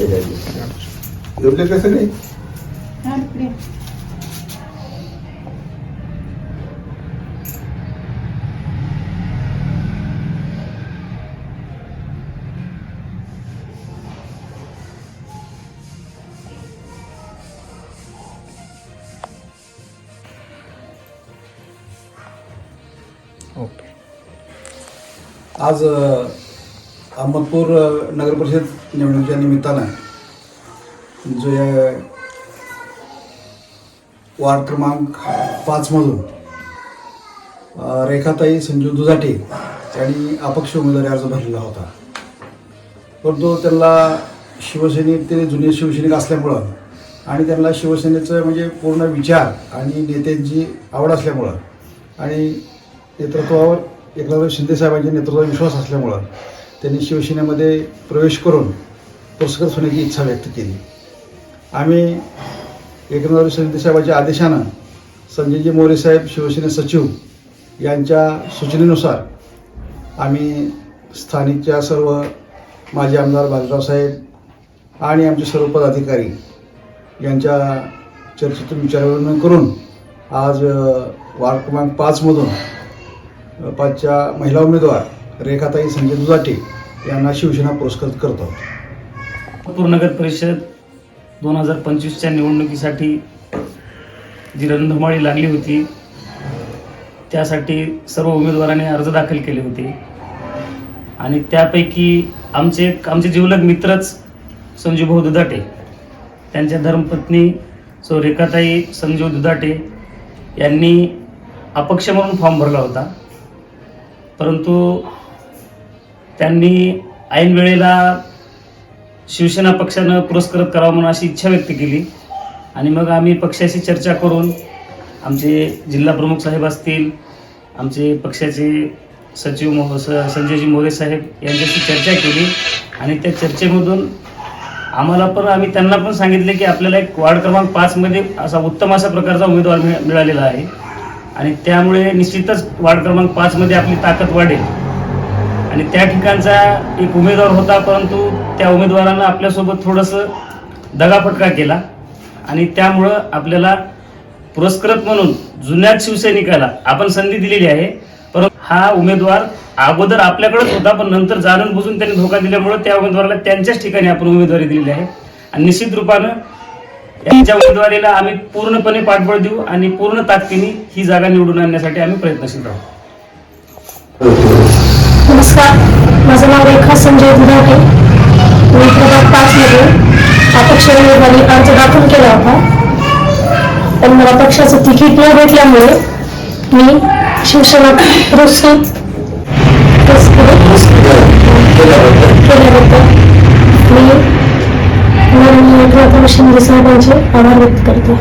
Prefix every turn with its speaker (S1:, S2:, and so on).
S1: एवढे कसं नाही?
S2: ओके.
S3: आज अहमदपूर नगरपरिषद नगर परिषद निवडणुकीच्या निमित्तानं जो या वार्ड क्रमांक पाचमधून रेखाताई संजू दुजाटे यांनी अपक्ष उमेदवारी अर्ज भरलेला होता. परंतु त्यांना शिवसैनिक ते जुने शिवसैनिक असल्यामुळं आणि त्यांना शिवसेनेचं म्हणजे पूर्ण विचार आणि नेत्यांची आवड असल्यामुळं आणि नेतृत्वावर एकनाथ शिंदे साहेबांच्या नेतृत्वावर विश्वास असल्यामुळं त्यांनी शिवसेनेमध्ये प्रवेश करून पुरस्कृत होण्याची इच्छा व्यक्त केली. आम्ही एकनाथ शिंदे साहेबांच्या आदेशानं संजयजी मोरे साहेब शिवसेने सचिव यांच्या सूचनेनुसार आम्ही स्थानिकच्या सर्व माजी आमदार बाजीराव साहेब आणि आमचे सर्व पदाधिकारी यांच्या चर्चेतून विचारविनिमय करून आज वार्ड क्रमांक पाचमधून पाचच्या महिला उमेदवार रेखाताई संजय दुधाटे यांना शिवसेना पुरस्कृत करतो.
S2: अहमदपूर नगर परिषद दोन हजार पंचवीसच्या निवडणुकीसाठी जी रणधुमाळी लागली होती त्यासाठी सर्व उमेदवारांनी अर्ज दाखल केले होते. आणि त्यापैकी आमचे एक आमचे जिवलग मित्रच संजूभाऊ दुधाटे त्यांच्या धर्मपत्नी सो रेखाताई संजीव दुधाटे यांनी अपक्ष म्हणून फॉर्म भरला होता. परंतु त्यांनी ऐन वेळेला शिवसेना पक्षानं पुरस्कृत करावं म्हणून अशी इच्छा व्यक्त केली. आणि मग आम्ही पक्षाशी चर्चा करून आमचे जिल्हा प्रमुख साहेब असतील आमचे पक्षाचे सचिव मो स संजयजी मोरे साहेब यांच्याशी चर्चा केली. आणि त्या चर्चेमधून आम्हाला पण आम्ही त्यांना पण सांगितले की आपल्याला एक वार्ड क्रमांक पाचमध्ये असा उत्तम अशा प्रकारचा उमेदवार मिळालेला आहे. आणि त्यामुळे निश्चितच वार्ड क्रमांक पाचमध्ये आपली ताकद वाढेल. आणि त्या ठिकाणचा एक उमेदवार होता परंतु त्या उमेदवारानं आपल्यासोबत थोडंसं दगाफटका केला आणि त्यामुळं आपल्याला पुरस्कृत म्हणून जुन्याच शिवसैनिकाला आपण संधी दिलेली आहे. परंतु हा उमेदवार अगोदर आपल्याकडेच होता पण नंतर जाणून बुजून त्यांनी धोका दिल्यामुळं त्या उमेदवाराला त्यांच्याच ठिकाणी आपण उमेदवारी दिलेली आहे. आणि निश्चित रूपानं यांच्या उमेदवारीला आम्ही पूर्णपणे पाठबळ देऊ आणि पूर्ण ताकदीने ही जागा निवडून आणण्यासाठी आम्ही प्रयत्नशील राहू.
S4: नमस्कार. माझं नाव रेखा संजय दुधाटे मी प्रभाग पाचमध्ये अपक्ष उमेदवारी अर्ज दाखल केला होता. पण मला पक्षाचं तिकीट न भेटल्यामुळे मी शिवसेना पुरस्कृत केल्याबद्दल मी माननीय एकनाथ शिंदे साहेबांचे आभार व्यक्त करते.